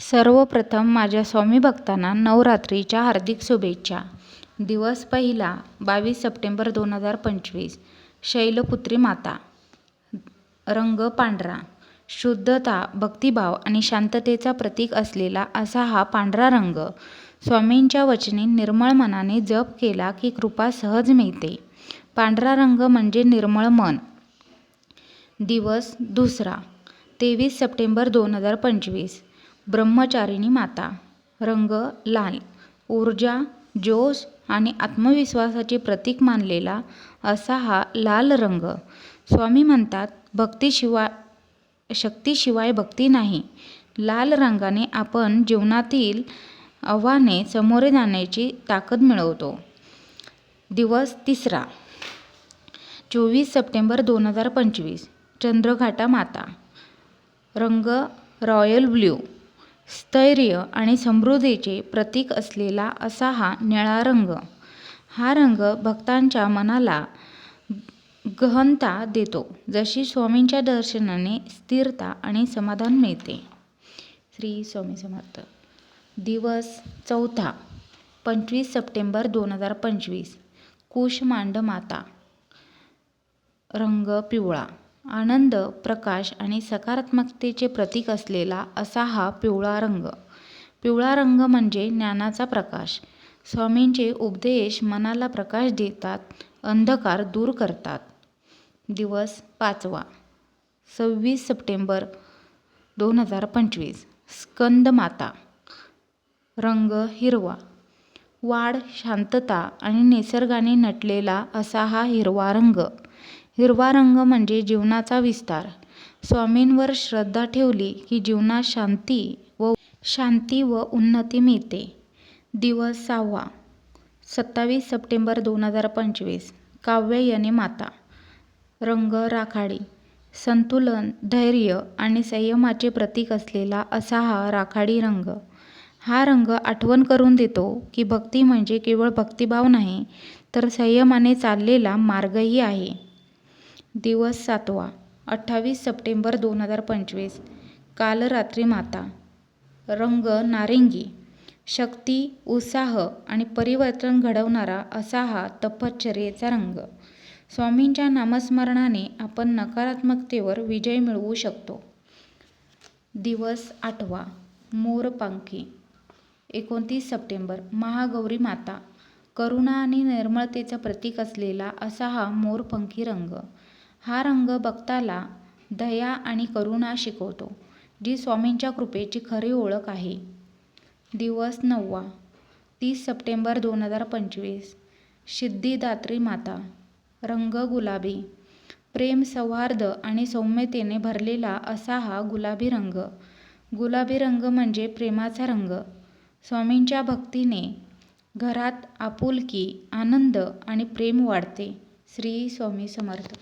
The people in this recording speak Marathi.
सर्वप्रथम माझ्या स्वामी भक्तांना नवरात्रीच्या हार्दिक शुभेच्छा. दिवस पहिला बावीस सप्टेंबर दोन हजार पंचवीस. शैलपुत्री माता. रंग पांढरा. शुद्धता भक्तिभाव आणि शांततेचा प्रतीक असलेला असा हा पांढरा रंग स्वामींच्या वचने निर्मळ मनाने जप केला की कृपा सहज मिळते. पांढरा रंग म्हणजे निर्मळ मन. दिवस दुसरा तेवीस सप्टेंबर दोन हजार पंचवीस. ब्रह्मचारिणी माता. रंग लाल. ऊर्जा जोश आणि आत्मविश्वासाचे प्रतीक मानलेला असा हा लाल रंग. स्वामी म्हणतात भक्तीशिवाय शक्तीशिवाय भक्ती नाही. लाल रंगाने आपण जीवनातील आव्हाने सामोरे जाण्याची ताकद मिळवतो. दिवस तिसरा. चोवीस सप्टेंबर दोन हजार पंचवीस. चंद्रघाटा माता. रंग रॉयल ब्ल्यू. स्थैर्य आणि समृद्धीचे प्रतीक असलेला असा हा निळा रंग. हा रंग भक्तांच्या मनाला गहनता देतो जशी स्वामींच्या दर्शनाने स्थिरता आणि समाधान मिळते. श्री स्वामी समर्थ. दिवस चौथा पंचवीस सप्टेंबर दोन हजार पंचवीस. कुशमांड माता रंग पिवळा. आनंद प्रकाश आणि सकारात्मकतेचे प्रतीक असलेला असा हा पिवळा रंग. पिवळा रंग म्हणजे ज्ञानाचा प्रकाश. स्वामींचे उपदेश मनाला प्रकाश देतात अंधकार दूर करतात. दिवस पाचवा. सव्वीस सप्टेंबर दोन हजार पंचवीस. स्कंद माता. रंग हिरवा. वाढ शांतता आणि निसर्गाने नटलेला असा हा हिरवा रंग. हिरवा रंग म्हणजे जीवनाचा विस्तार. स्वामींवर श्रद्धा ठेवली की जीवनात शांती व शांती व उन्नती मिळते. दिवस सहावा. सत्तावीस सप्टेंबर दोन हजार पंचवीस. काव्यायनी माता. रंग राखाडी. संतुलन धैर्य आणि संयमाचे प्रतीक असलेला असा हा राखाडी रंग. हा रंग आठवण करून देतो की भक्ती म्हणजे केवळ भक्तिभाव नाही तर संयमाने चाललेला मार्गही आहे. दिवस सातवा अठ्ठावीस सप्टेंबर दोन हजार पंचवीस कालरात्री माता. रंग नारिंगी. शक्ती उत्साह आणि परिवर्तन घडवणारा असा हा तपश्चर्येचा रंग. स्वामींच्या नामस्मरणाने आपण नकारात्मकतेवर विजय मिळवू शकतो. दिवस आठवा मोरपंखी. एकोणतीस सप्टेंबर महागौरी माता. करुणा आणि निर्मळतेचं प्रतीक असलेला असा हा मोरपंखी रंग. हा रंग भक्ताला दया आणि करुणा शिकवतो जी स्वामींच्या कृपेची खरी ओळख आहे. दिवस नववा तीस सप्टेंबर दोन हजार पंचवीस सिद्धिदात्री माता रंग गुलाबी प्रेम सौहार्द आणि सौम्यतेने भरलेला असा हा गुलाबी रंग. गुलाबी रंग म्हणजे प्रेमाचा रंग. स्वामींच्या भक्तीने घरात आपुलकी आनंद आणि प्रेम वाढते श्री स्वामी समर्थ.